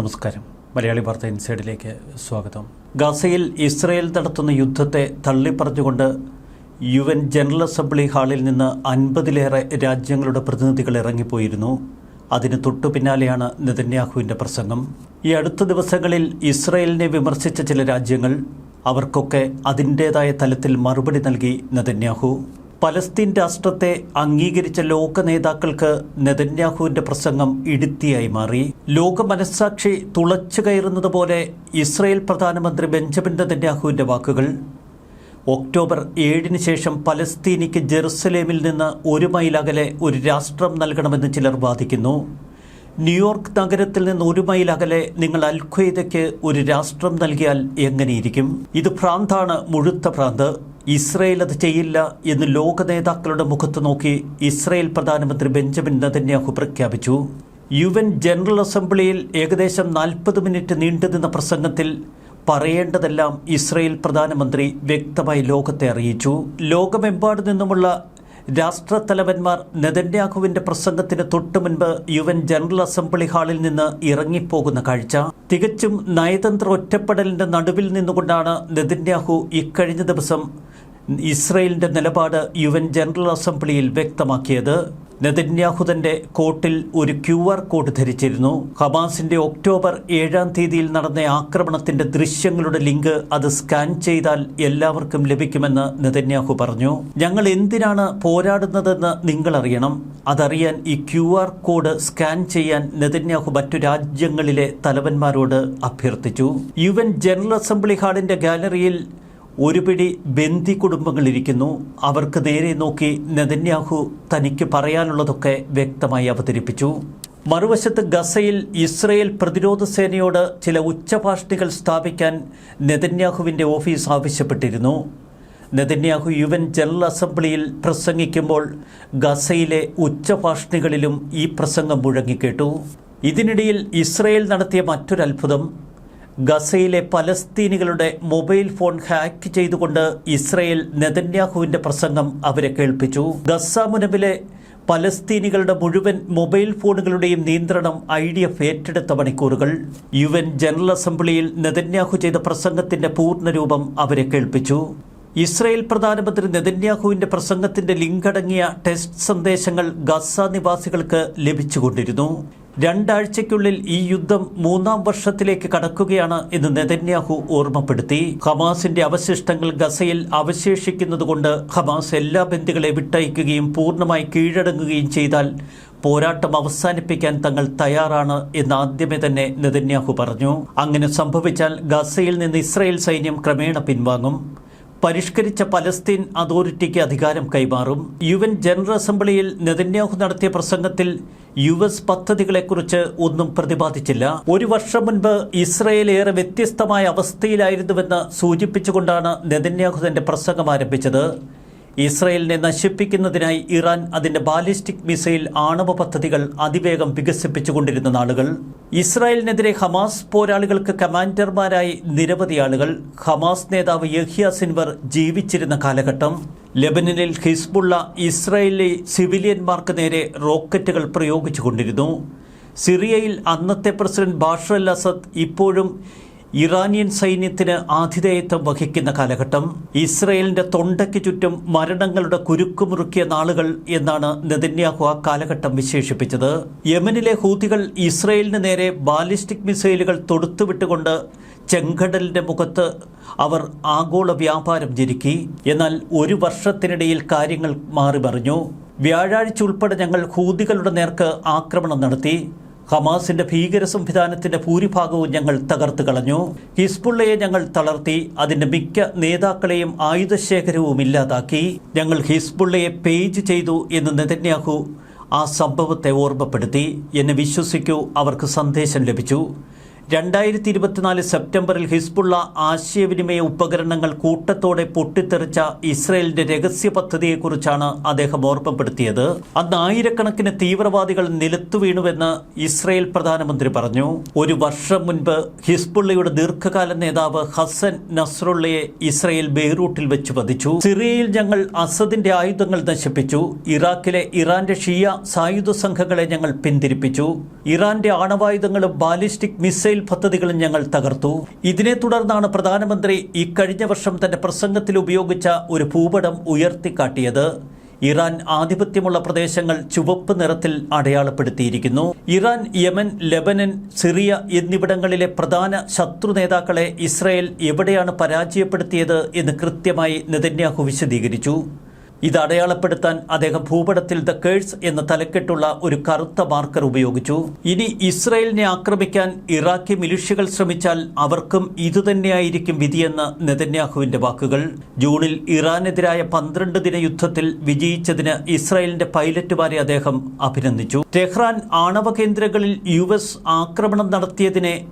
നമസ്കാരം. മലയാളി വാർത്ത ഇൻസൈഡിലേക്ക് സ്വാഗതം. ഗാസയിൽ ഇസ്രയേൽ നടത്തുന്ന യുദ്ധത്തെ തള്ളിപ്പറഞ്ഞുകൊണ്ട് യു എൻ ജനറൽ അസംബ്ലി ഹാളിൽ നിന്ന് അൻപതിലേറെ രാജ്യങ്ങളുടെ പ്രതിനിധികൾ ഇറങ്ങിപ്പോയിരുന്നു. അതിന് തൊട്ടു പിന്നാലെയാണ് നെതന്യാഹുവിന്റെ പ്രസംഗം. ഈ അടുത്ത ദിവസങ്ങളിൽ ഇസ്രയേലിനെ വിമർശിച്ച ചില രാജ്യങ്ങൾ അവർക്കൊക്കെ അതിന്റേതായ തലത്തിൽ മറുപടി നൽകി നെതന്യാഹു. പലസ്തീൻ രാഷ്ട്രത്തെ അംഗീകരിച്ച ലോക നേതാക്കൾക്ക് നെതന്യാഹുവിന്റെ പ്രസംഗം ഇടുത്തിയായി മാറി. ലോക മനസ്സാക്ഷി തുളച്ചു കയറുന്നത് പോലെ ഇസ്രയേൽ പ്രധാനമന്ത്രി ബെഞ്ചമിൻ നെതന്യാഹുവിന്റെ വാക്കുകൾ. ഒക്ടോബർ ഏഴിന് ശേഷം പലസ്തീനിക്ക് ജെറുസലേമിൽ നിന്ന് ഒരു മൈൽ അകലെ ഒരു രാഷ്ട്രം നൽകണമെന്ന് ചിലർ വാദിക്കുന്നു. ന്യൂയോർക്ക് നഗരത്തിൽ നിന്ന് ഒരു മൈൽ അകലെ നിങ്ങൾ അൽഖ്വയ്ദയ്ക്ക് ഒരു രാഷ്ട്രം നൽകിയാൽ എങ്ങനെയിരിക്കും? ഇത് ഭ്രാന്താണ് മുഴുത്ത ഭ്രാന്ത് ഇസ്രയേൽ അത് ചെയ്യില്ല എന്ന് ലോക നേതാക്കളുടെ മുഖത്ത് നോക്കി ഇസ്രയേൽ പ്രധാനമന്ത്രി ബെഞ്ചമിൻ നതന്യാഹു പ്രഖ്യാപിച്ചു. യു എൻ ജനറൽ അസംബ്ലിയിൽ ഏകദേശം നാൽപ്പത് മിനിറ്റ് നീണ്ടുനിന്ന പ്രസംഗത്തിൽ പറയേണ്ടതെല്ലാം ഇസ്രയേൽ പ്രധാനമന്ത്രി വ്യക്തമായി ലോകത്തെ അറിയിച്ചു. ലോകമെമ്പാടു നിന്നുമുള്ള രാഷ്ട്രത്തലവന്മാർ നെതന്യാഹുവിന്റെ പ്രസംഗത്തിന് തൊട്ടു മുൻപ് യു എൻ ജനറൽ അസംബ്ലി ഹാളിൽ നിന്ന് ഇറങ്ങിപ്പോകുന്ന കാഴ്ച. തികച്ചും നയതന്ത്ര ഒറ്റപ്പെടലിന്റെ നടുവിൽ നിന്നുകൊണ്ടാണ് നെതന്യാഹു ഇക്കഴിഞ്ഞ ദിവസം ഇസ്രയേലിന്റെ നിലപാട് യു എൻ ജനറൽ അസംബ്ലിയിൽ വ്യക്തമാക്കിയത് നെതന്യാഹു തന്റെ കോട്ടിൽ ഒരു ക്യു ആർ കോഡ് ധരിച്ചിരുന്നു. ഹമാസിന്റെ ഒക്ടോബർ ഏഴാം തീയതിയിൽ നടന്ന ആക്രമണത്തിന്റെ ദൃശ്യങ്ങളുടെ ലിങ്ക് അത് സ്കാൻ ചെയ്താൽ എല്ലാവർക്കും ലഭിക്കുമെന്ന് നെതന്യാഹു പറഞ്ഞു. ഞങ്ങൾ എന്തിനാണ് പോരാടുന്നതെന്ന് നിങ്ങൾ അറിയണം അതറിയാൻ ഈ ക്യു ആർ കോഡ് സ്കാൻ ചെയ്യാൻ നെതന്യാഹു മറ്റു രാജ്യങ്ങളിലെ തലവന്മാരോട് അഭ്യർത്ഥിച്ചു. യു എൻ ജനറൽ അസംബ്ലി ഹാളിന്റെ ഗാലറിയിൽ ഒരു പിടി ബന്ദി കുടുംബങ്ങളിരിക്കുന്നു അവർക്ക് നേരെ നോക്കി നെതന്യാഹു തനിക്ക് പറയാനുള്ളതൊക്കെ വ്യക്തമായി അവതരിപ്പിച്ചു. മറുവശത്ത് ഗസയിൽ ഇസ്രയേൽ പ്രതിരോധ സേനയോട് ചില ഉച്ചഭാഷണികൾ സ്ഥാപിക്കാൻ നെതന്യാഹുവിന്റെ ഓഫീസ് ആവശ്യപ്പെട്ടിരുന്നു. നെതന്യാഹു യു എൻ ജനറൽ അസംബ്ലിയിൽ പ്രസംഗിക്കുമ്പോൾ ഗസയിലെ ഉച്ചഭാഷണികളിലും ഈ പ്രസംഗം മുഴങ്ങിക്കേട്ടു. ഇതിനിടയിൽ ഇസ്രയേൽ നടത്തിയ മറ്റൊരു അത്ഭുതം ഗസയിലെ പലസ്തീനികളുടെ മൊബൈൽ ഫോൺ ഹാക്ക് ചെയ്തുകൊണ്ട് ഇസ്രയേൽ നെതന്യാഹുവിന്റെ പ്രസംഗം അവരെ കേൾപ്പിച്ചു. ഗസ മുനമ്പിലെ പലസ്തീനികളുടെ മുഴുവൻ മൊബൈൽ ഫോണുകളുടെയും നിയന്ത്രണം ഐ ഡി എഫ് ഏറ്റെടുത്ത മണിക്കൂറുകൾ. യു എൻ ജനറൽ അസംബ്ലിയിൽ നെതന്യാഹു ചെയ്ത പ്രസംഗത്തിന്റെ പൂർണരൂപം അവരെ കേൾപ്പിച്ചു. ഇസ്രയേൽ പ്രധാനമന്ത്രി നെതന്യാഹുവിന്റെ പ്രസംഗത്തിന്റെ ലിങ്ക് അടങ്ങിയ ടെസ്റ്റ് സന്ദേശങ്ങൾ ഗസ നിവാസികൾക്ക് ലഭിച്ചുകൊണ്ടിരുന്നു. രണ്ടാഴ്ചയ്ക്കുള്ളിൽ ഈ യുദ്ധം മൂന്നാം വർഷത്തിലേക്ക് കടക്കുകയാണ് എന്ന് നെതന്യാഹു ഓർമ്മപ്പെടുത്തി. ഹമാസിന്റെ അവശിഷ്ടങ്ങൾ ഗസയിൽ അവശേഷിക്കുന്നതുകൊണ്ട് ഹമാസ് എല്ലാ ബന്ദികളെ വിട്ടയക്കുകയും പൂർണമായി കീഴടങ്ങുകയും ചെയ്താൽ പോരാട്ടം അവസാനിപ്പിക്കാൻ തങ്ങൾ തയ്യാറാണ് എന്ന് ആദ്യമേ തന്നെ നെതന്യാഹു പറഞ്ഞു. അങ്ങനെ സംഭവിച്ചാൽ ഗസയിൽ നിന്ന് ഇസ്രായേൽ സൈന്യം ക്രമേണ പിൻവാങ്ങും. പരിഷ്കരിച്ച പലസ്തീൻ അതോറിറ്റിക്ക് അധികാരം കൈമാറും. യു എൻ ജനറൽ അസംബ്ലിയിൽ നെതന്യാഹു നടത്തിയ പ്രസംഗത്തിൽ യു എസ് പദ്ധതികളെക്കുറിച്ച് ഒന്നും പ്രതിപാദിച്ചില്ല. ഒരു വർഷം മുൻപ് ഇസ്രയേൽ ഏറെ വ്യത്യസ്തമായ അവസ്ഥയിലായിരുന്നുവെന്ന് സൂചിപ്പിച്ചുകൊണ്ടാണ് നെതന്യാഹു തന്റെ പ്രസംഗം ആരംഭിച്ചത്. ഇസ്രയേലിനെ നശിപ്പിക്കുന്നതിനായി ഇറാൻ അതിന്റെ ബാലിസ്റ്റിക് മിസൈൽ ആണവ പദ്ധതികൾ അതിവേഗം വികസിപ്പിച്ചുകൊണ്ടിരുന്ന നാളുകൾ. ഇസ്രായേലിനെതിരെ ഹമാസ് പോരാളികൾക്ക് കമാൻഡർമാരായി നിരവധി ആളുകൾ. ഹമാസ് നേതാവ് യഹ്യ സിൻവർ ജീവിച്ചിരുന്ന കാലഘട്ടം. ലെബനനിൽ ഹിസ്ബുള്ള ഇസ്രായേലി സിവിലിയന്മാർക്ക് നേരെ റോക്കറ്റുകൾ പ്രയോഗിച്ചുകൊണ്ടിരുന്നു. സിറിയയിൽ അന്നത്തെ പ്രസിഡന്റ് ബാഷർ അൽ അസദ് ഇപ്പോഴും ഇറാനിയൻ സൈന്യത്തിന് ആതിഥേയത്വം വഹിക്കുന്ന കാലഘട്ടം ഇസ്രയേലിന്റെ തൊണ്ടയ്ക്ക് ചുറ്റും മരണങ്ങളുടെ കുരുക്കുമുറുക്കിയ നാളുകൾ എന്നാണ് നെതന്യാഹു ആ കാലഘട്ടം വിശേഷിപ്പിച്ചത്. യമനിലെ ഹൂതികൾ ഇസ്രയേലിന് നേരെ ബാലിസ്റ്റിക് മിസൈലുകൾ തൊടുത്തുവിട്ടുകൊണ്ട് ചെങ്കടലിന്റെ മുഖത്ത് അവർ ആഗോള വ്യാപാരം ജനിക്കി എന്നാൽ ഒരു വർഷത്തിനിടയിൽ കാര്യങ്ങൾ മാറി മറിഞ്ഞു വ്യാഴാഴ്ച ഉൾപ്പെടെ ഞങ്ങൾ ഹൂതികളുടെ നേർക്ക് ആക്രമണം നടത്തി. ഹമാസിന്റെ ഭീകര സംവിധാനത്തിന്റെ ഭൂരിഭാഗവും ഞങ്ങൾ തകർത്ത് കളഞ്ഞു. ഹിസ്ബുള്ളയെ ഞങ്ങൾ തളർത്തി അതിന്റെ മിക്ക നേതാക്കളെയും ആയുധശേഖരവും ഇല്ലാതാക്കി. ഞങ്ങൾ ഹിസ്ബുള്ളയെ പേജ് ചെയ്തു എന്ന് നെതന്യാഹു ആ സംഭവത്തെ ഓർമ്മപ്പെടുത്തി. എന്നെ വിശ്വസിക്കൂ അവർക്ക് സന്ദേശം ലഭിച്ചു. രണ്ടായിരത്തി ഇരുപത്തിനാല് സെപ്റ്റംബറിൽ ഹിസ്ബുള്ള ആശയവിനിമയ ഉപകരണങ്ങൾ കൂട്ടത്തോടെ പൊട്ടിത്തെറിച്ച ഇസ്രയേലിന്റെ രഹസ്യ പദ്ധതിയെക്കുറിച്ചാണ് അദ്ദേഹം ഓർമ്മപ്പെടുത്തിയത്. അന്ന് ആയിരക്കണക്കിന് തീവ്രവാദികൾ നിലത്തു വീണുവെന്ന് ഇസ്രയേൽ പ്രധാനമന്ത്രി പറഞ്ഞു. ഒരു വർഷം മുൻപ് ഹിസ്ബുള്ളയുടെ ദീർഘകാല നേതാവ് ഹസൻ നസ്രുള്ളയെ ഇസ്രയേൽ ബെയ്റൂട്ടിൽ വെച്ച് വധിച്ചു. സിറിയയിൽ ഞങ്ങൾ അസദിന്റെ ആയുധങ്ങൾ നശിപ്പിച്ചു. ഇറാഖിലെ ഇറാന്റെ ഷിയ സായുധ സംഘങ്ങളെ ഞങ്ങൾ പിന്തിരിപ്പിച്ചു. ഇറാന്റെ ആണവായുധങ്ങളും ബാലിസ്റ്റിക് മിസൈൽ പദ്ധതികളും ഞങ്ങൾ തകർത്തു. ഇതിനെ തുടർന്നാണ് പ്രധാനമന്ത്രി ഇക്കഴിഞ്ഞ വർഷം തന്റെ പ്രസംഗത്തിൽ ഉപയോഗിച്ച ഒരു ഭൂപടം ഉയർത്തിക്കാട്ടിയത്. ഇറാൻ ആധിപത്യമുള്ള പ്രദേശങ്ങൾ ചുവപ്പ് നിറത്തിൽ അടയാളപ്പെടുത്തിയിരിക്കുന്നു. ഇറാൻ യമൻ ലെബനൻ സിറിയ എന്നിവിടങ്ങളിലെ പ്രധാന ശത്രു നേതാക്കളെ ഇസ്രായേൽ എവിടെയാണ് പരാജയപ്പെടുത്തിയത് എന്ന് കൃത്യമായി നെതന്യാഹു വിശദീകരിച്ചു. ഇത് അടയാളപ്പെടുത്താൻ അദ്ദേഹം ഭൂപടത്തിൽ ദ കേഴ്സ് എന്ന തലക്കെട്ടുള്ള ഒരു കറുത്ത മാർക്കർ ഉപയോഗിച്ചു. ഇനി ഇസ്രായേലിനെ ആക്രമിക്കാൻ ഇറാഖി മിലിഷ്യകൾ ശ്രമിച്ചാൽ അവർക്കും ഇതുതന്നെയായിരിക്കും വിധിയെന്ന് നെതന്യാഹുവിന്റെ വാക്കുകൾ. ജൂണിൽ ഇറാനെതിരായ പന്ത്രണ്ട് ദിന യുദ്ധത്തിൽ വിജയിച്ചതിന് ഇസ്രായേലിന്റെ പൈലറ്റുമാരെ അദ്ദേഹം അഭിനന്ദിച്ചു. ടെഹ്റാൻ ആണവ കേന്ദ്രങ്ങളിൽ യു ആക്രമണം നടത്തിയതിനെ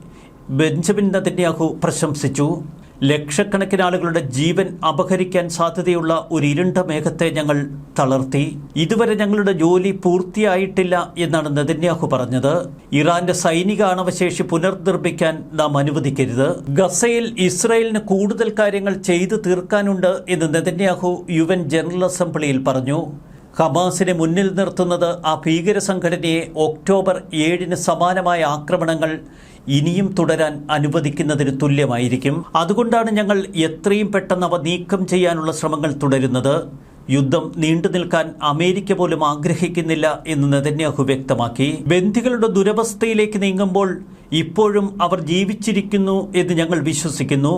ബെഞ്ചമിൻ നെതന്യാഹു പ്രശംസിച്ചു. ലക്ഷക്കണക്കിന് ആളുകളുടെ ജീവൻ അപഹരിക്കാൻ സാധ്യതയുള്ള ഒരു ഇരുണ്ട മേഘത്തെ ഞങ്ങൾ തളർത്തി. ഇതുവരെ ഞങ്ങളുടെ ജോലി പൂർത്തിയായിട്ടില്ല എന്നാണ് നെതന്യാഹു പറഞ്ഞത്. ഇറാന്റെ സൈനിക ആണവശേഷി പുനർനിർമ്മിക്കാൻ നാം അനുവദിക്കരുത്. ഗസയിൽ ഇസ്രയേലിന് കൂടുതൽ കാര്യങ്ങൾ ചെയ്തു തീർക്കാനുണ്ട് എന്ന് നെതന്യാഹു യു ജനറൽ അസംബ്ലിയിൽ പറഞ്ഞു. ഹമാസിനെ മുന്നിൽ നിർത്തുന്നത് ആ ഭീകര സംഘടനയെ ഒക്ടോബർ ഏഴിന് സമാനമായ ആക്രമണങ്ങൾ ഇനിയും തുടരാൻ അനുവദിക്കുന്നതിന് തുല്യമായിരിക്കും. അതുകൊണ്ടാണ് ഞങ്ങൾ എത്രയും പെട്ടെന്ന് അവ നീക്കം ചെയ്യാനുള്ള ശ്രമങ്ങൾ തുടരുന്നത്. യുദ്ധം നീണ്ടു നിൽക്കാൻ അമേരിക്ക പോലും ആഗ്രഹിക്കുന്നില്ല എന്ന് നെതന്യാഹു വ്യക്തമാക്കി. ബന്ധികളുടെ ദുരവസ്ഥയിലേക്ക് നീങ്ങുമ്പോൾ ഇപ്പോഴും അവർ ജീവിച്ചിരിക്കുന്നു എന്ന് ഞങ്ങൾ വിശ്വസിക്കുന്നു.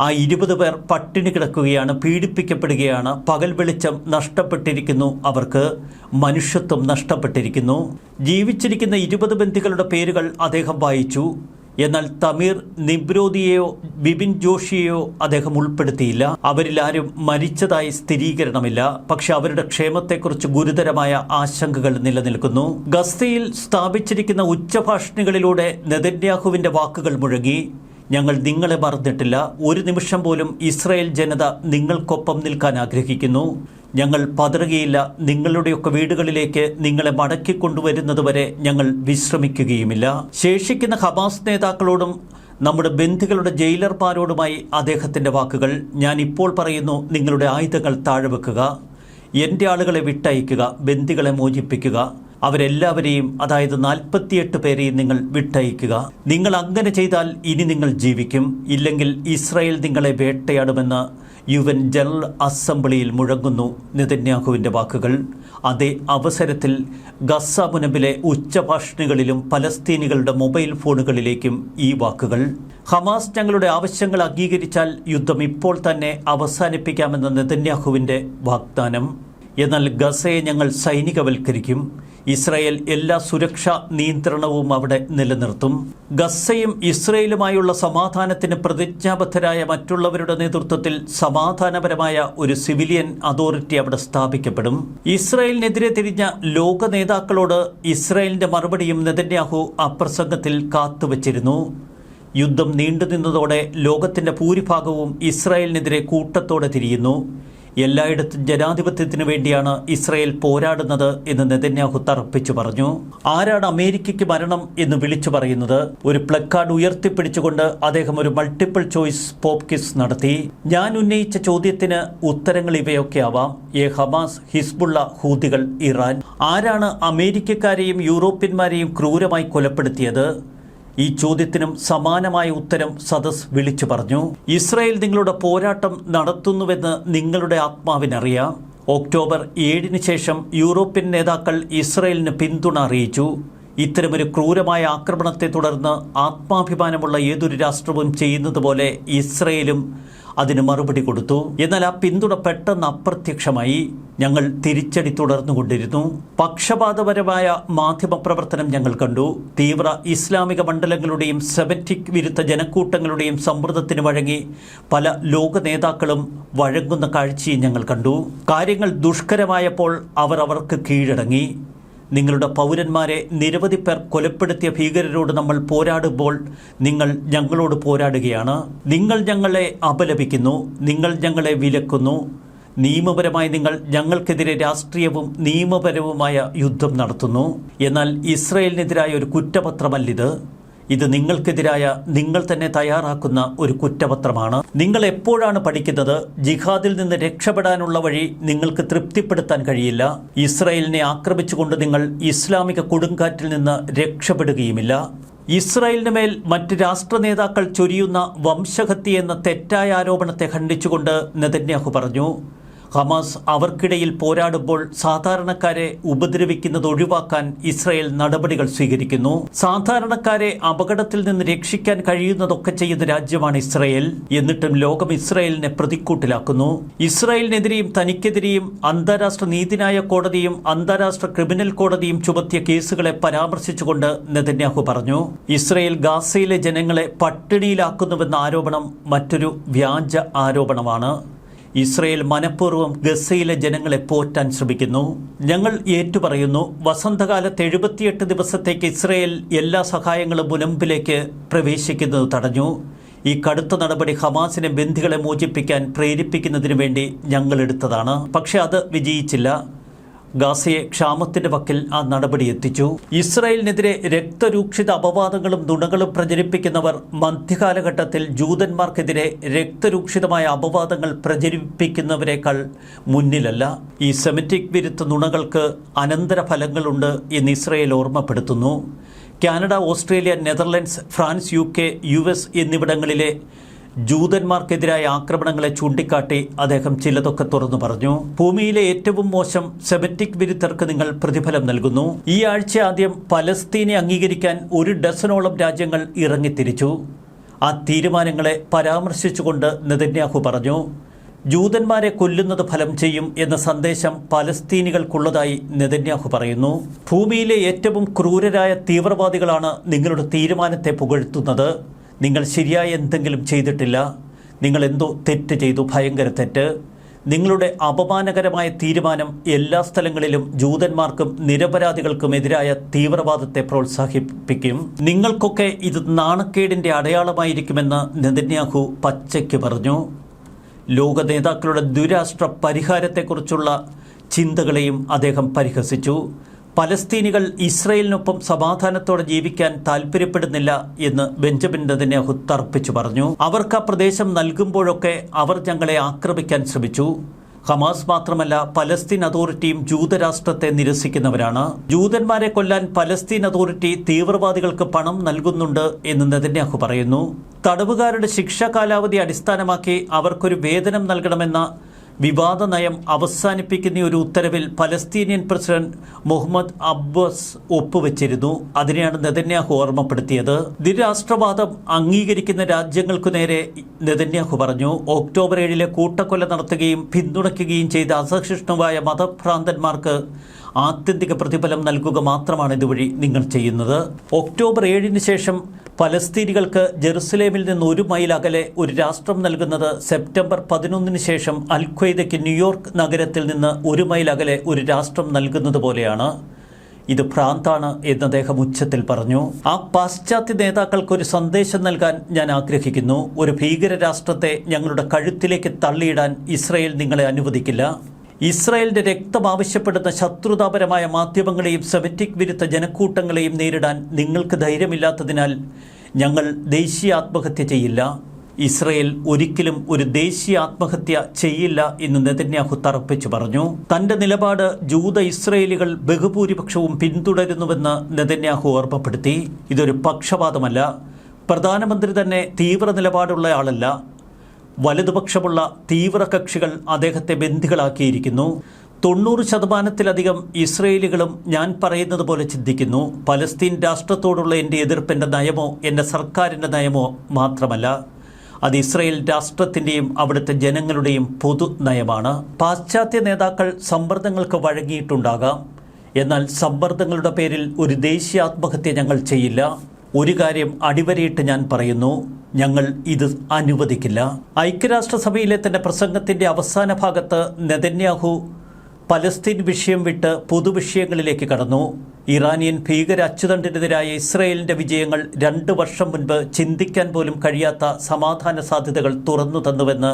ആ ഇരുപത് പേർ പട്ടിണി കിടക്കുകയാണ് പീഡിപ്പിക്കപ്പെടുകയാണ് പകൽ വെളിച്ചം നഷ്ടപ്പെട്ടിരിക്കുന്നു അവർക്ക് മനുഷ്യത്വം നഷ്ടപ്പെട്ടിരിക്കുന്നു. ജീവിച്ചിരിക്കുന്ന ഇരുപത് ബന്ധികളുടെ പേരുകൾ അദ്ദേഹം വായിച്ചു. എന്നാൽ തമീർ നിബ്രോദിയെയോ ബിപിൻ ജോഷിയെയോ അദ്ദേഹം ഉൾപ്പെടുത്തിയില്ല. അവരിൽ ആരും മരിച്ചതായി സ്ഥിരീകരണമില്ല. പക്ഷെ അവരുടെ ക്ഷേമത്തെക്കുറിച്ച് ഗുരുതരമായ ആശങ്കകൾ നിലനിൽക്കുന്നു. ഗസ്തയിൽ സ്ഥാപിച്ചിരിക്കുന്ന ഉച്ചഭാഷണികളിലൂടെ നെതന്യാഹുവിന്റെ വാക്കുകൾ മുഴങ്ങി. ഞങ്ങൾ നിങ്ങളെ മറന്നിട്ടില്ല. ഒരു നിമിഷം പോലും ഇസ്രായേൽ ജനത നിങ്ങൾക്കൊപ്പം നിൽക്കാൻ ആഗ്രഹിക്കുന്നു. ഞങ്ങൾ പതറുകയില്ല. നിങ്ങളുടെയൊക്കെ വീടുകളിലേക്ക് നിങ്ങളെ മടക്കി കൊണ്ടുവരുന്നതുവരെ ഞങ്ങൾ വിശ്രമിക്കുകയുമില്ല. ശേഷിക്കുന്ന ഹമാസ് നേതാക്കളോടും നമ്മുടെ ബന്ധുക്കളുടെ ജയിലർമാരോടുമായി അദ്ദേഹത്തിന്റെ വാക്കുകൾ ഞാൻ ഇപ്പോൾ പറയുന്നു നിങ്ങളുടെ ആയുധങ്ങൾ താഴെ വെക്കുക. എന്റെ ആളുകളെ വിട്ടയക്കുക ബന്ദികളെ മോചിപ്പിക്കുക. അവരെല്ലാവരെയും അതായത് നാൽപ്പത്തിയെട്ട് പേരെയും നിങ്ങൾ വിട്ടയക്കുക. നിങ്ങൾ അങ്ങനെ ചെയ്താൽ ഇനി നിങ്ങൾ ജീവിക്കും. ഇല്ലെങ്കിൽ ഇസ്രായേൽ നിങ്ങളെ വേട്ടയാടുമെന്ന് യു എൻ ജനറൽ അസംബ്ലിയിൽ മുഴങ്ങുന്നു നെതന്യാഹുവിന്റെ വാക്കുകൾ. അതേ അവസരത്തിൽ ഗസ മുനമ്പിലെ ഉച്ചഭാഷണികളിലും പലസ്തീനികളുടെ മൊബൈൽ ഫോണുകളിലേക്കും ഈ വാക്കുകൾ. ഹമാസ് ഞങ്ങളുടെ ആവശ്യങ്ങൾ അംഗീകരിച്ചാൽ യുദ്ധം ഇപ്പോൾ തന്നെ അവസാനിപ്പിക്കാമെന്ന നെതന്യാഹുവിന്റെ വാഗ്ദാനം. എന്നാൽ ഗസയെ ഞങ്ങൾ സൈനികവൽക്കരിക്കും. ഇസ്രായേൽ എല്ലാ സുരക്ഷാ നിയന്ത്രണവും അവിടെ നിലനിർത്തും. ഗസയും ഇസ്രയേലുമായുള്ള സമാധാനത്തിന് പ്രതിജ്ഞാബദ്ധരായ മറ്റുള്ളവരുടെ നേതൃത്വത്തിൽ സമാധാനപരമായ ഒരു സിവിലിയൻ അതോറിറ്റി അവിടെ സ്ഥാപിക്കപ്പെടും. ഇസ്രായേലിനെതിരെ തിരിഞ്ഞ ലോക നേതാക്കളോട് ഇസ്രായേലിന്റെ മറുപടിയും നെതന്യാഹു അപ്രസംഗത്തിൽ കാത്തുവച്ചിരുന്നു. യുദ്ധം നീണ്ടുനിന്നതോടെ ലോകത്തിന്റെ ഭൂരിഭാഗവും ഇസ്രായേലിനെതിരെ കൂട്ടത്തോടെ തിരിയുന്നു. എല്ലായിടത്തും ജനാധിപത്യത്തിന് വേണ്ടിയാണ് ഇസ്രയേൽ പോരാടുന്നത് എന്ന് നെതന്യാഹു തറപ്പിച്ചു പറഞ്ഞു. ആരാണ് അമേരിക്കയ്ക്ക് മരണം എന്ന് വിളിച്ചു പറയുന്നത്? ഒരു പ്ലക്കാർഡ് ഉയർത്തിപ്പിടിച്ചുകൊണ്ട് അദ്ദേഹം ഒരു മൾട്ടിപ്പിൾ ചോയ്സ് പോപ്പ് കിസ് നടത്തി. ഞാൻ ഉന്നയിച്ച ചോദ്യത്തിന് ഉത്തരങ്ങൾ ഇവയൊക്കെ ആവാം. എ ഹമാസ് ഹിസ്ബുള്ള ഹൂതികൾ ഇറാൻ. ആരാണ് അമേരിക്കക്കാരെയും യൂറോപ്യന്മാരെയും ക്രൂരമായി കൊലപ്പെടുത്തിയത്? ഈ ചോദ്യത്തിനും സമാനമായ ഉത്തരം സദസ് വിളിച്ചു പറഞ്ഞു. ഇസ്രായേൽ നിങ്ങളുടെ പോരാട്ടം നടത്തുന്നുവെന്ന് നിങ്ങളുടെ ആത്മാവിനറിയാം. ഒക്ടോബർ ഏഴിന് ശേഷം യൂറോപ്യൻ നേതാക്കൾ ഇസ്രായേലിന് പിന്തുണ അറിയിച്ചു. ഇത്തരമൊരു ക്രൂരമായ ആക്രമണത്തെ തുടർന്ന് ആത്മാഭിമാനമുള്ള ഏതൊരു രാഷ്ട്രവും ചെയ്യുന്നത് പോലെ ഇസ്രയേലും അതിന് മറുപടി കൊടുത്തു. എന്നാൽ ആ പിന്തുണ പെട്ടെന്ന് അപ്രത്യക്ഷമായി. ഞങ്ങൾ തിരിച്ചടി തുടർന്നുകൊണ്ടിരുന്നു. പക്ഷപാതപരമായ മാധ്യമപ്രവർത്തനം ഞങ്ങൾ കണ്ടു. തീവ്ര ഇസ്ലാമിക മണ്ഡലങ്ങളുടെയും സെമറ്റിക് വിരുദ്ധ ജനക്കൂട്ടങ്ങളുടെയും സമ്മർദ്ദത്തിന് വഴങ്ങി പല ലോക നേതാക്കളും വഴങ്ങുന്ന കാഴ്ചയും ഞങ്ങൾ കണ്ടു. കാര്യങ്ങൾ ദുഷ്കരമായപ്പോൾ അവർ അവർക്ക് കീഴടങ്ങി. നിങ്ങളുടെ പൗരന്മാരെ നിരവധി പേർ കൊലപ്പെടുത്തിയ ഭീകരരോട് നമ്മൾ പോരാടുമ്പോൾ നിങ്ങൾ ഞങ്ങളോട് പോരാടുകയാണ്. നിങ്ങൾ ഞങ്ങളെ അപലപിക്കുന്നു. നിങ്ങൾ ഞങ്ങളെ വിലക്കുന്നു. നിയമപരമായി നിങ്ങൾ ഞങ്ങൾക്കെതിരെ രാഷ്ട്രീയവും നിയമപരവുമായ യുദ്ധം നടത്തുന്നു. എന്നാൽ ഇസ്രയേലിനെതിരായ ഒരു കുറ്റപത്രമല്ലിത്. ഇത് നിങ്ങൾക്കെതിരായ നിങ്ങൾ തന്നെ തയ്യാറാക്കുന്ന ഒരു കുറ്റപത്രമാണ്. നിങ്ങൾ എപ്പോഴാണ് പഠിക്കുന്നത്? ജിഹാദിൽ നിന്ന് രക്ഷപ്പെടാനുള്ള വഴി നിങ്ങൾക്ക് തൃപ്തിപ്പെടുത്താൻ കഴിയില്ല. ഇസ്രയേലിനെ ആക്രമിച്ചുകൊണ്ട് നിങ്ങൾ ഇസ്ലാമിക കൊടുങ്കാറ്റിൽ നിന്ന് രക്ഷപ്പെടുകയുമില്ല. ഇസ്രായേലിന് മേൽ മറ്റ് രാഷ്ട്ര നേതാക്കൾ ചൊരിയുന്ന വംശഹത്യ എന്ന തെറ്റായ ആരോപണത്തെ ഖണ്ഡിച്ചുകൊണ്ട് നെതന്യാഹു പറഞ്ഞു. ഹമാസ് അവർക്കിടയിൽ പോരാടുമ്പോൾ സാധാരണക്കാരെ ഉപദ്രവിക്കുന്നത് ഒഴിവാക്കാൻ ഇസ്രായേൽ നടപടികൾ സ്വീകരിക്കുന്നു. സാധാരണക്കാരെ അപകടത്തിൽ നിന്ന് രക്ഷിക്കാൻ കഴിയുന്നതൊക്കെ ചെയ്യുന്ന രാജ്യമാണ് ഇസ്രായേൽ. എന്നിട്ടും ലോകം ഇസ്രായേലിനെ പ്രതിക്കൂട്ടിലാക്കുന്നു. ഇസ്രായേലിനെതിരെയും തനിക്കെതിരെയും അന്താരാഷ്ട്ര നീതിന്യായ കോടതിയും അന്താരാഷ്ട്ര ക്രിമിനൽ കോടതിയും ചുമത്തിയ കേസുകളെ പരാമർശിച്ചുകൊണ്ട് നെതന്യാഹു പറഞ്ഞു. ഇസ്രായേൽ ഗാസയിലെ ജനങ്ങളെ പട്ടിണിയിലാക്കുന്നുവെന്ന ആരോപണം മറ്റൊരു വ്യാജ ആരോപണമാണ്. ഇസ്രയേൽ മനഃപൂർവം ഗസയിലെ ജനങ്ങളെ പോറ്റാൻ ശ്രമിക്കുന്നു. ഞങ്ങൾ ഏറ്റുപറയുന്നു വസന്തകാലത്ത് എഴുപത്തിയെട്ട് ദിവസത്തേക്ക് ഇസ്രയേൽ എല്ലാ സഹായങ്ങളും മുനമ്പിലേക്ക് പ്രവേശിക്കുന്നത് തടഞ്ഞു. ഈ കടുത്ത നടപടി ഹമാസിനെ ബന്ധികളെ മോചിപ്പിക്കാൻ പ്രേരിപ്പിക്കുന്നതിനു വേണ്ടി ഞങ്ങൾ എടുത്തതാണ്. പക്ഷെ അത് വിജയിച്ചില്ല. ഗാസയെ ക്ഷാമത്തിന്റെ വക്കിൽ ആ നടപടി എത്തിച്ചു. ഇസ്രായേലിനെതിരെ രക്തരൂക്ഷിത അപവാദങ്ങളും നുണകളും പ്രചരിപ്പിക്കുന്നവർ മധ്യകാലഘട്ടത്തിൽ ജൂതന്മാർക്കെതിരെ രക്തരൂക്ഷിതമായ അപവാദങ്ങൾ പ്രചരിപ്പിക്കുന്നവരെക്കാൾ മുന്നിലല്ല. ഈ സെമിറ്റിക് വിരുദ്ധ നുണകൾക്ക് അനന്തര ഫലങ്ങളുണ്ട് എന്ന് ഇസ്രായേൽ ഓർമ്മപ്പെടുത്തുന്നു. Canada Australia Netherlands France U K U S എന്നിവിടങ്ങളിലെ ജൂതന്മാർക്കെതിരായ ആക്രമണങ്ങളെ ചൂണ്ടിക്കാട്ടി അദ്ദേഹം ചിലതൊക്കെ തുറന്നു പറഞ്ഞു. ഭൂമിയിലെ ഏറ്റവും മോശം സെമറ്റിക് വിരുദ്ധർക്ക് നിങ്ങൾ പ്രതിഫലം നൽകുന്നു. ഈ ആഴ്ച ആദ്യം പലസ്തീനെ അംഗീകരിക്കാൻ ഒരു ഡസനോളം രാജ്യങ്ങൾ ഇറങ്ങിത്തിരിച്ചു. ആ തീരുമാനങ്ങളെ പരാമർശിച്ചുകൊണ്ട് നെതന്യാഹു പറഞ്ഞു ജൂതന്മാരെ കൊല്ലുന്നത് ഫലം ചെയ്യും എന്ന സന്ദേശം പലസ്തീനികൾക്കുള്ളതായി നെതന്യാഹു പറയുന്നു. ഭൂമിയിലെ ഏറ്റവും ക്രൂരരായ തീവ്രവാദികളാണ് നിങ്ങളുടെ തീരുമാനത്തെ പുകഴ്ത്തുന്നത്. നിങ്ങൾ ശരിയായ എന്തെങ്കിലും ചെയ്തിട്ടില്ല നിങ്ങൾ എന്തോ തെറ്റ് ചെയ്തു ഭയങ്കര തെറ്റ്. നിങ്ങളുടെ അപമാനകരമായ തീരുമാനം എല്ലാ സ്ഥലങ്ങളിലും ജൂതന്മാർക്കും നിരപരാധികൾക്കും എതിരായ തീവ്രവാദത്തെ പ്രോത്സാഹിപ്പിക്കും. നിങ്ങൾക്കൊക്കെ ഇത് നാണക്കേടിന്റെ അടയാളമായിരിക്കുമെന്ന് നെതന്യാഹു പച്ചയ്ക്ക് പറഞ്ഞു. ലോക നേതാക്കളുടെ ദുരാഷ്ട്ര പരിഹാരത്തെക്കുറിച്ചുള്ള ചിന്തകളെയും അദ്ദേഹം പരിഹസിച്ചു. പലസ്തീനികൾ ഇസ്രയേലിനൊപ്പം സമാധാനത്തോടെ ജീവിക്കാൻ താൽപര്യപ്പെടുന്നില്ല എന്ന് ബെഞ്ചമിൻ നെതന്യാഹു തർപ്പിച്ചു പറഞ്ഞു. അവർക്ക് ആ പ്രദേശം നൽകുമ്പോഴൊക്കെ അവർ ഞങ്ങളെ ആക്രമിക്കാൻ ശ്രമിച്ചു. ഹമാസ് മാത്രമല്ല പലസ്തീൻ അതോറിറ്റിയും ജൂതരാഷ്ട്രത്തെ നിരസിക്കുന്നവരാണ്. ജൂതന്മാരെ കൊല്ലാൻ പലസ്തീൻ അതോറിറ്റി തീവ്രവാദികൾക്ക് പണം നൽകുന്നുണ്ട് എന്ന് നെതന്യാഹു പറയുന്നു. തടവുകാരുടെ ശിക്ഷാ കാലാവധി അടിസ്ഥാനമാക്കി അവർക്കൊരു വേതനം നൽകണമെന്ന വിവാദ നയം അവസാനിപ്പിക്കുന്ന ഒരു ഉത്തരവിൽ പലസ്തീനിയൻ പ്രസിഡന്റ് മുഹമ്മദ് അബ്ബാസ് ഒപ്പുവെച്ചിരുന്നു. അതിനെയാണ് നെതന്യാഹു ഓർമ്മപ്പെടുത്തിയത്. നിരാഷ്ട്രവാദം അംഗീകരിക്കുന്ന രാജ്യങ്ങൾക്കു നേരെ നെതന്യാഹു പറഞ്ഞു. ഒക്ടോബർ ഏഴിലെ കൂട്ടക്കൊല നടത്തുകയും പിന്തുണയ്ക്കുകയും ചെയ്ത അസഹിഷ്ണുവായ മതഭ്രാന്തന്മാർക്ക് ആത്യന്തിക പ്രതിഫലം നൽകുക മാത്രമാണ് ഇതുവഴി നിങ്ങൾ ചെയ്യുന്നത്. ഒക്ടോബർ ഏഴിന് ശേഷം പലസ്തീനികൾക്ക് ജെറുസലേമിൽ നിന്ന് ഒരു മൈൽ അകലെ ഒരു രാഷ്ട്രം നൽകുന്നത് സെപ്റ്റംബർ പതിനൊന്നിന് ശേഷം അൽഖ്വയ്ദയ്ക്ക് ന്യൂയോർക്ക് നഗരത്തിൽ നിന്ന് ഒരു മൈൽ അകലെ ഒരു രാഷ്ട്രം നൽകുന്നത് പോലെയാണ്. ഇത് ഭ്രാന്താണ് എന്ന് അദ്ദേഹം ഉച്ചത്തിൽ പറഞ്ഞു. ആ പാശ്ചാത്യ നേതാക്കൾക്ക് ഒരു സന്ദേശം നൽകാൻ ഞാൻ ആഗ്രഹിക്കുന്നു. ഒരു ഭീകര രാഷ്ട്രത്തെ ഞങ്ങളുടെ കഴുത്തിലേക്ക് തള്ളിയിടാൻ ഇസ്രയേൽ നിങ്ങളെ അനുവദിക്കില്ല. ഇസ്രായേലിന്റെ രക്തം ആവശ്യപ്പെടുന്ന ശത്രുതാപരമായ മാധ്യമങ്ങളെയും സെമറ്റിക് വിരുദ്ധ ജനക്കൂട്ടങ്ങളെയും നേരിടാൻ നിങ്ങൾക്ക് ധൈര്യമില്ലാത്തതിനാൽ ഞങ്ങൾ ദേശീയ ആത്മഹത്യ ചെയ്യില്ല. ഇസ്രയേൽ ഒരിക്കലും ഒരു ദേശീയ ആത്മഹത്യ ചെയ്യില്ല എന്ന് നെതന്യാഹു തറപ്പിച്ചു പറഞ്ഞു. തന്റെ നിലപാട് ജൂത ഇസ്രയേലികൾ ബഹുഭൂരിപക്ഷവും പിന്തുടരുന്നുവെന്ന് നെതന്യാഹു ഓർമ്മപ്പെടുത്തി. ഇതൊരു പക്ഷപാതമല്ല. പ്രധാനമന്ത്രി തന്നെ തീവ്ര നിലപാടുള്ള ആളല്ല. വലതുപക്ഷമുള്ള തീവ്ര കക്ഷികൾ അദ്ദേഹത്തെ ബന്ധികളാക്കിയിരിക്കുന്നു. തൊണ്ണൂറ് ശതമാനത്തിലധികം ഇസ്രയേലികളും ഞാൻ പറയുന്നത് പോലെ ചിന്തിക്കുന്നു. പലസ്തീൻ രാഷ്ട്രത്തോടുള്ള എന്റെ എതിർപ്പിന്റെ നയമോ എന്റെ സർക്കാരിന്റെ നയമോ മാത്രമല്ല. അത് ഇസ്രയേൽ രാഷ്ട്രത്തിന്റെയും അവിടുത്തെ ജനങ്ങളുടെയും പൊതു നയമാണ്. പാശ്ചാത്യ നേതാക്കൾ സമ്മർദ്ദങ്ങൾക്ക് വഴങ്ങിയിട്ടുണ്ടാകാം. എന്നാൽ സമ്മർദ്ദങ്ങളുടെ പേരിൽ ഒരു ദേശീയ ആത്മഹത്യ ഞങ്ങൾ ചെയ്യില്ല. ഒരു കാര്യം അടിവരയിട്ട് ഞാൻ പറയുന്നു. ഞങ്ങൾ ഇത് അനുവദിക്കില്ല. ഐക്യരാഷ്ട്രസഭയിലെ തന്റെ പ്രസംഗത്തിന്റെ അവസാന ഭാഗത്ത് നെതന്യാഹു പലസ്തീൻ വിഷയം വിട്ട് പൊതുവിഷയങ്ങളിലേക്ക് കടന്നു. ഇറാനിയൻ ഭീകര അച്ചുതണ്ടിനെതിരായ ഇസ്രയേലിന്റെ വിജയങ്ങൾ രണ്ട് വർഷം മുൻപ് ചിന്തിക്കാൻ പോലും കഴിയാത്ത സമാധാന സാധ്യതകൾ തുറന്നു തന്നുവെന്ന്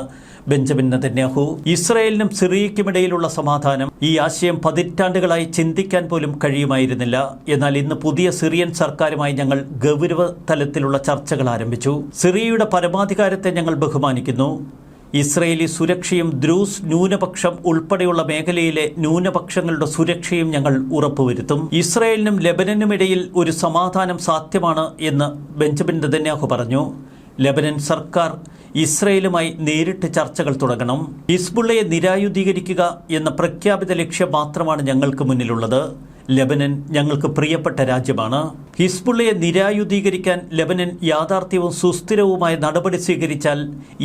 ബെഞ്ചമിൻ നെതന്യാഹു. ഇസ്രയേലിനും സിറിയയ്ക്കുമിടയിലുള്ള സമാധാനം ഈ ആശയം പതിറ്റാണ്ടുകളായി ചിന്തിക്കാൻ പോലും കഴിയുമായിരുന്നില്ല. എന്നാൽ ഇന്ന് പുതിയ സിറിയൻ സർക്കാരുമായി ഞങ്ങൾ ഗൗരവ തലത്തിലുള്ള ചർച്ചകൾ ആരംഭിച്ചു. സിറിയയുടെ പരമാധികാരത്തെ ഞങ്ങൾ ബഹുമാനിക്കുന്നു. ഇസ്രയേലി സുരക്ഷയും ദ്രൂസ് ന്യൂനപക്ഷം ഉൾപ്പെടെയുള്ള മേഖലയിലെ ന്യൂനപക്ഷങ്ങളുടെ സുരക്ഷയും ഞങ്ങൾ ഉറപ്പുവരുത്തും. ഇസ്രയേലിനും ലെബനനും ഇടയിൽ ഒരു സമാധാനം സാധ്യമാണ് എന്ന് ബെഞ്ചമിൻ നെതന്യാഹു പറഞ്ഞു. ലെബനൻ സർക്കാർ ഇസ്രയേലുമായി നേരിട്ട് ചർച്ചകൾ തുടങ്ങണം. ഹിസ്ബുള്ളയെ നിരായുധീകരിക്കുക എന്ന പ്രഖ്യാപിത ലക്ഷ്യം മാത്രമാണ് ഞങ്ങൾക്ക് മുന്നിലുള്ളത്. ലെബനൻ ഞങ്ങൾക്ക് പ്രിയപ്പെട്ട രാജ്യമാണ്. ഹിസ്ബുള്ളയെ നിരായുധീകരിക്കാൻ ലബനൻ യാഥാർത്ഥ്യവും സുസ്ഥിരവുമായ നടപടി സ്വീകരിച്ചാൽ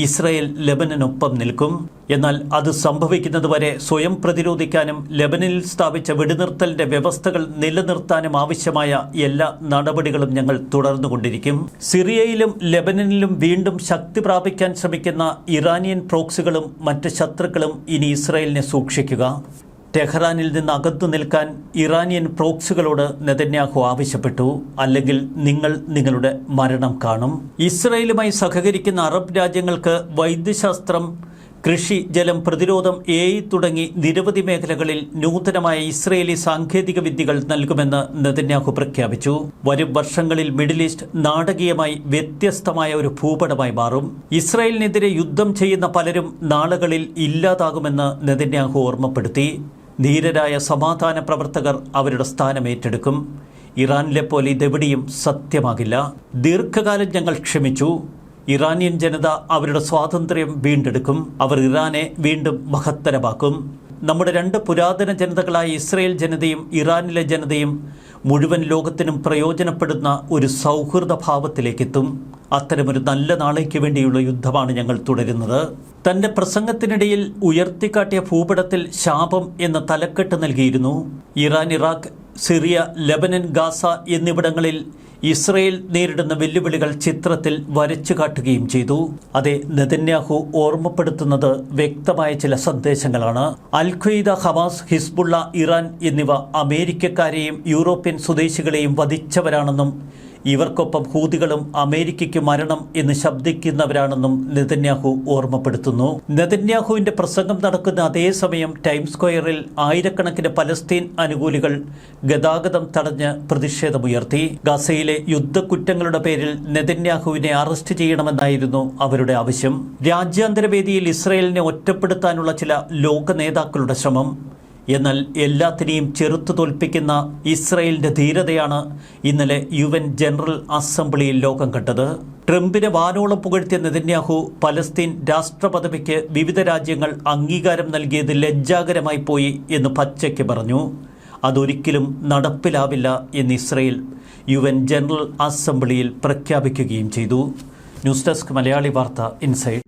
ഇസ്രയേൽ ലബനനൊപ്പം നിൽക്കും. എന്നാൽ അത് സംഭവിക്കുന്നതുവരെ സ്വയം പ്രതിരോധിക്കാനും ലെബനനിൽ സ്ഥാപിച്ച വെടിനിർത്തലിന്റെ വ്യവസ്ഥകൾ നിലനിർത്താനും ആവശ്യമായ എല്ലാ നടപടികളും ഞങ്ങൾ തുടർന്നുകൊണ്ടിരിക്കും. സിറിയയിലും ലബനനിലും വീണ്ടും ശക്തി പ്രാപിക്കാൻ ശ്രമിക്കുന്ന ഇറാനിയൻ പ്രോക്സികളും മറ്റ് ശത്രുക്കളും ഇനി ഇസ്രയേലിനെ സൂക്ഷിക്കുക. ടെഹ്റാനിൽ നിന്ന് അകത്തു നിൽക്കാൻ ഇറാനിയൻ പ്രോക്സുകളോട് നെതന്യാഹു ആവശ്യപ്പെട്ടു. അല്ലെങ്കിൽ നിങ്ങൾ നിങ്ങളുടെ മരണം കാണും. ഇസ്രയേലുമായി സഹകരിക്കുന്ന അറബ് രാജ്യങ്ങൾക്ക് വൈദ്യശാസ്ത്രം കൃഷി ജലം പ്രതിരോധം എ തുടങ്ങി നിരവധി മേഖലകളിൽ നൂതനമായ ഇസ്രയേലി സാങ്കേതിക വിദ്യകൾ നൽകുമെന്ന് നെതന്യാഹു പ്രഖ്യാപിച്ചു. വരും വർഷങ്ങളിൽ മിഡിൽ ഈസ്റ്റ് നാടകീയമായി വ്യത്യസ്തമായ ഒരു ഭൂപടമായി മാറും. ഇസ്രയേലിനെതിരെ യുദ്ധം ചെയ്യുന്ന പലരും നാളുകളിൽ ഇല്ലാതാകുമെന്ന് നെതന്യാഹു ഓർമ്മപ്പെടുത്തി. ധീരരായ സമാധാന പ്രവർത്തകർ അവരുടെ സ്ഥാനം ഏറ്റെടുക്കും. ഇറാനിലെ പോലെ ഇതെവിടെയും സത്യമാകില്ല. ദീർഘകാലം ഞങ്ങൾ ക്ഷമിച്ചു. ഇറാനിയൻ ജനത അവരുടെ സ്വാതന്ത്ര്യം വീണ്ടെടുക്കും. അവർ ഇറാനെ വീണ്ടും മഹത്തരമാക്കും. നമ്മുടെ രണ്ട് പുരാതന ജനതകളായ ഇസ്രയേൽ ജനതയും ഇറാനിലെ ജനതയും മുഴുവൻ ലോകത്തിനും പ്രയോജനപ്പെടുന്ന ഒരു സൗഹൃദ ഭാവത്തിലേക്കെത്തും. അത്തരമൊരു നല്ല നാളേക്ക് വേണ്ടിയുള്ള യുദ്ധമാണ് ഞങ്ങൾ തുടരുന്നത്. തന്റെ പ്രസംഗത്തിനിടയിൽ ഉയർത്തിക്കാട്ടിയ ഭൂപടത്തിൽ ശാപം എന്ന തലക്കെട്ട് നൽകിയിരുന്നു. Iran Iraq Syria Lebanon Gaza എന്നിവിടങ്ങളിൽ ഇസ്രയേൽ നേരിടുന്ന വെല്ലുവിളികൾ ചിത്രത്തിൽ വരച്ചു കാട്ടുകയും ചെയ്തു. അതെ നെതന്യാഹു ഓർമ്മപ്പെടുത്തുന്നത് വ്യക്തമായ ചില സന്ദേശങ്ങളാണ്. Al Qaeda Hamas Hezbollah Iran എന്നിവ അമേരിക്കക്കാരെയും യൂറോപ്യൻ സ്വദേശികളെയും വധിച്ചവരാണെന്നും ഇവർക്കൊപ്പം ഹൂതികളും അമേരിക്കയ്ക്ക് മരണം എന്ന് ശബ്ദിക്കുന്നവരാണെന്നും നെതന്യാഹു ഓർമ്മപ്പെടുത്തുന്നു. നെതന്യാഹുവിന്റെ പ്രസംഗം നടക്കുന്ന അതേസമയം ടൈം സ്ക്വയറിൽ ആയിരക്കണക്കിന് പലസ്തീൻ അനുകൂലികൾ ഗതാഗതം തടഞ്ഞ് പ്രതിഷേധമുയർത്തി. ഗസയിലെ യുദ്ധക്കുറ്റങ്ങളുടെ പേരിൽ നെതന്യാഹുവിനെ അറസ്റ്റ് ചെയ്യണമെന്നായിരുന്നു അവരുടെ ആവശ്യം. രാജ്യാന്തര വേദിയിൽ ഇസ്രയേലിനെ ഒറ്റപ്പെടുത്താനുള്ള ചില ലോക നേതാക്കളുടെ ശ്രമം. എന്നാൽ എല്ലാത്തിനെയും ചെറുത്തു തോൽപ്പിക്കുന്ന ഇസ്രയേലിന്റെ ധീരതയാണ് ഇന്നലെ യു എൻ ജനറൽ അസംബ്ലിയിൽ ലോകം കണ്ടത്. ട്രംപിനെ വാനോളം പുകഴ്ത്തിയ നെതന്യാഹു പലസ്തീൻ രാഷ്ട്രപദവിക്ക് വിവിധ രാജ്യങ്ങൾ അംഗീകാരം നൽകിയത് ലജ്ജാകരമായി പോയി എന്ന് പച്ചയ്ക്ക് പറഞ്ഞു. അതൊരിക്കലും നടപ്പിലാവില്ല എന്ന് ഇസ്രയേൽ യു എൻ ജനറൽ അസംബ്ലിയിൽ പ്രഖ്യാപിക്കുകയും ചെയ്തു. ന്യൂസ് ഡെസ്ക് മലയാളി വാർത്ത ഇൻസൈഡ്